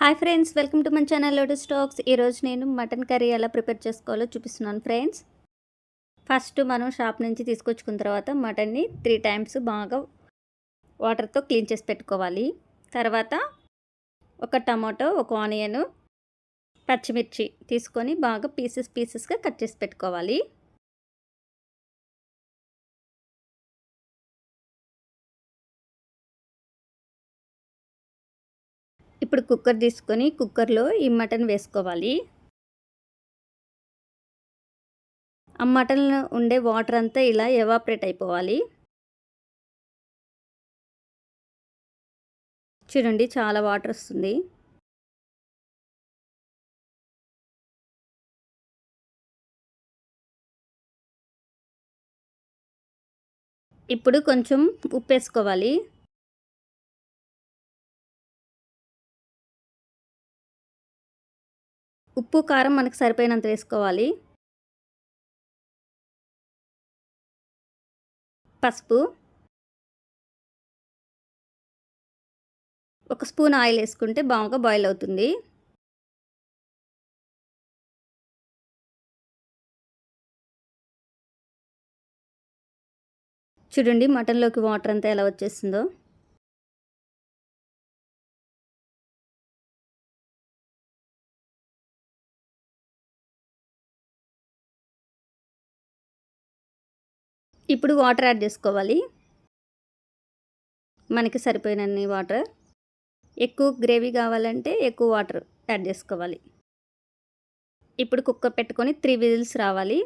Hi friends welcome to మన channel lotus stacks ఈరోజు నేను మటన్ కర్రీ ఎలా ప్రిపేర్ చేసుకోవాలో చూపిస్తున్నాను ఫ్రెండ్స్. ఫస్ట్ మనం షాప్ నుంచి తీసుకొచ్చుకున్న తర్వాత మటన్ని త్రీ టైమ్స్ బాగా వాటర్తో క్లీన్ చేసి పెట్టుకోవాలి. తర్వాత ఒక టమాటో ఒక ఆనియన్ పచ్చిమిర్చి తీసుకొని బాగా పీసెస్ పీసెస్గా కట్ చేసి పెట్టుకోవాలి. ఇప్పుడు కుక్కర్ తీసుకొని కుక్కర్లో ఈ మటన్ వేసుకోవాలి. ఆ మటన్లో ఉండే వాటర్ అంతా ఇలా ఎవాపరేట్ అయిపోవాలి. చూడండి చాలా వాటర్ వస్తుంది. ఇప్పుడు కొంచెం ఉప్పు వేసుకోవాలి. ఉప్పు కారం మనకు సరిపోయినంత వేసుకోవాలి. పసుపు. ఒక స్పూన్ ఆయిల్ వేసుకుంటే బాగా బాయిల్ అవుతుంది. చూడండి మటన్లోకి వాటర్ అంతా ఎలా వచ్చేస్తుందో. ఇప్పుడు వాటర్ యాడ్ చేసుకోవాలి. మనకి సరిపోయినన్ని వాటర్ ఎక్కువ గ్రేవీ కావాలంటే ఎక్కువ వాటర్ యాడ్ చేసుకోవాలి. ఇప్పుడు కుక్కర్ పెట్టుకొని త్రీ విజిల్స్ రావాలి.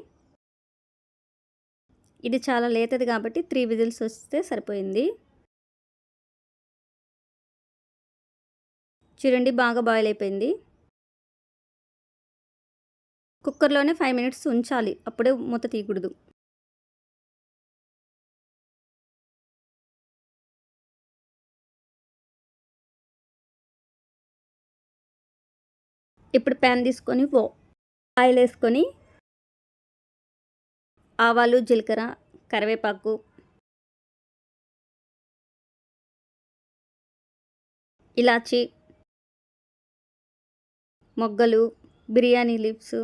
ఇది చాలా లేతది కాబట్టి త్రీ విజిల్స్ వస్తే సరిపోయింది. చూడండి బాగా బాయిల్ అయిపోయింది. కుక్కర్లోనే ఫైవ్ మినిట్స్ ఉంచాలి. అప్పుడే మూత తీయకూడదు. ఇప్పుడు ప్యాన్ తీసుకొని ఆయిల్ వేసుకొని ఆవాలు జీలకర్ర కరివేపాకు ఇలాచి మొగ్గలు బిర్యానీ లీవ్స్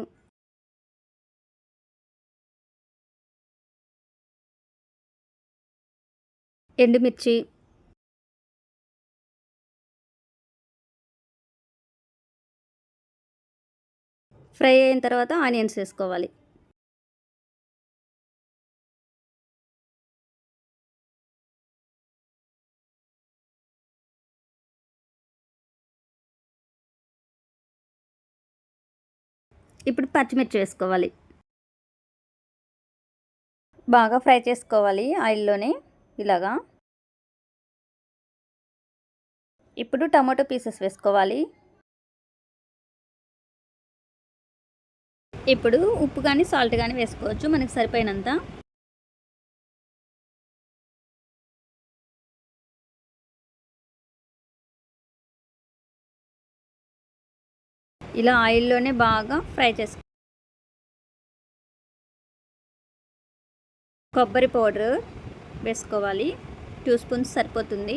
ఎండుమిర్చి ఫ్రై అయిన తర్వాత ఆనియన్స్ వేసుకోవాలి. ఇప్పుడు పచ్చిమిర్చి వేసుకోవాలి. బాగా ఫ్రై చేసుకోవాలి ఆయిల్లోనే ఇలాగా. ఇప్పుడు టమాటో పీసెస్ వేసుకోవాలి. ఇప్పుడు ఉప్పు కానీ సాల్ట్ కానీ వేసుకోవచ్చు మనకి సరిపోయినంత. ఇలా ఆయిల్లోనే బాగా ఫ్రై చేసుకో కొబ్బరి పౌడర్ వేసుకోవాలి. టూ స్పూన్స్ సరిపోతుంది.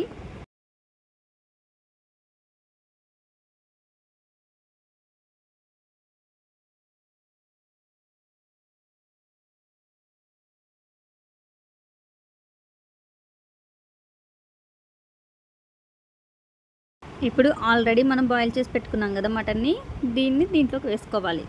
ఇప్పుడు ఆల్రెడీ మనం బాయిల్ చేసి పెట్టుకున్నాం కదా మటన్ని దీన్ని దీంట్లోకి వేసుకోవాలి.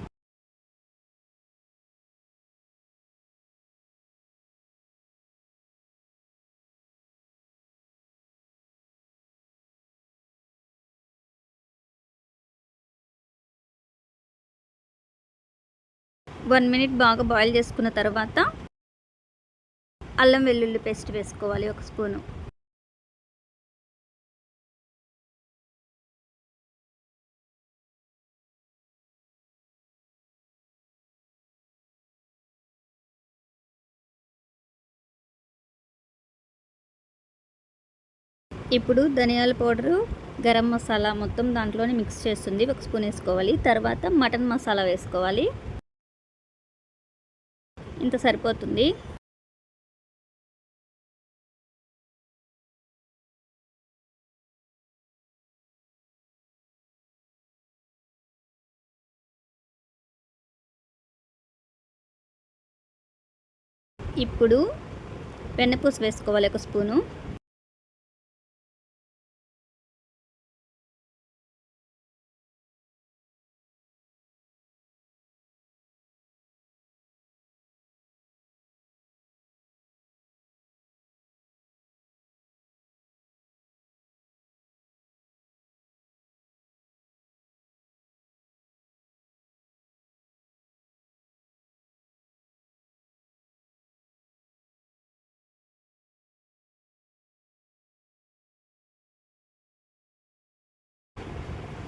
వన్ మినిట్ బాగా బాయిల్ చేసుకున్న తర్వాత అల్లం వెల్లుల్లి పేస్ట్ వేసుకోవాలి ఒక స్పూను. ఇప్పుడు ధనియాల పౌడరు గరం మసాలా మొత్తం దాంట్లోనే మిక్స్ చేస్తుంది. ఒక స్పూన్ వేసుకోవాలి. తర్వాత మటన్ మసాలా వేసుకోవాలి. ఇంత సరిపోతుంది. ఇప్పుడు వెన్నపూస వేసుకోవాలి ఒక స్పూను.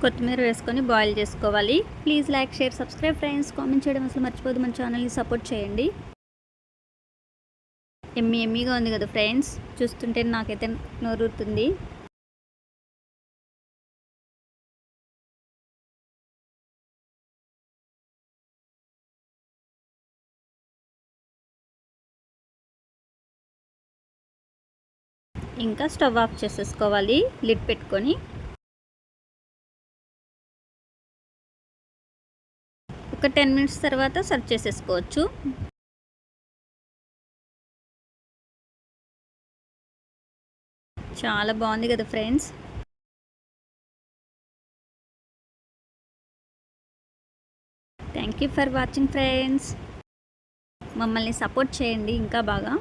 కొత్తిమీర వేసుకొని బాయిల్ చేసుకోవాలి. Please like share subscribe friends. Comment చేయడం అసలు మర్చిపోదు మన ఛానల్ని సపోర్ట్ చేయండి. ఎమ్మి ఎమ్మిగా ఉంది కదా ఫ్రెండ్స్. చూస్తుంటే నాకైతే నోరుతుంది ఇంకా స్టవ్ ఆఫ్ చేసేసుకోవాలి. లిడ్ పెట్టుకొని ఒక టెన్ మినిట్స్ తర్వాత సర్వ్ చేసేసుకోవచ్చు. చాలా బాగుంది కదా friends. Thank you for watching friends మమ్మల్ని సపోర్ట్ చేయండి ఇంకా బాగా.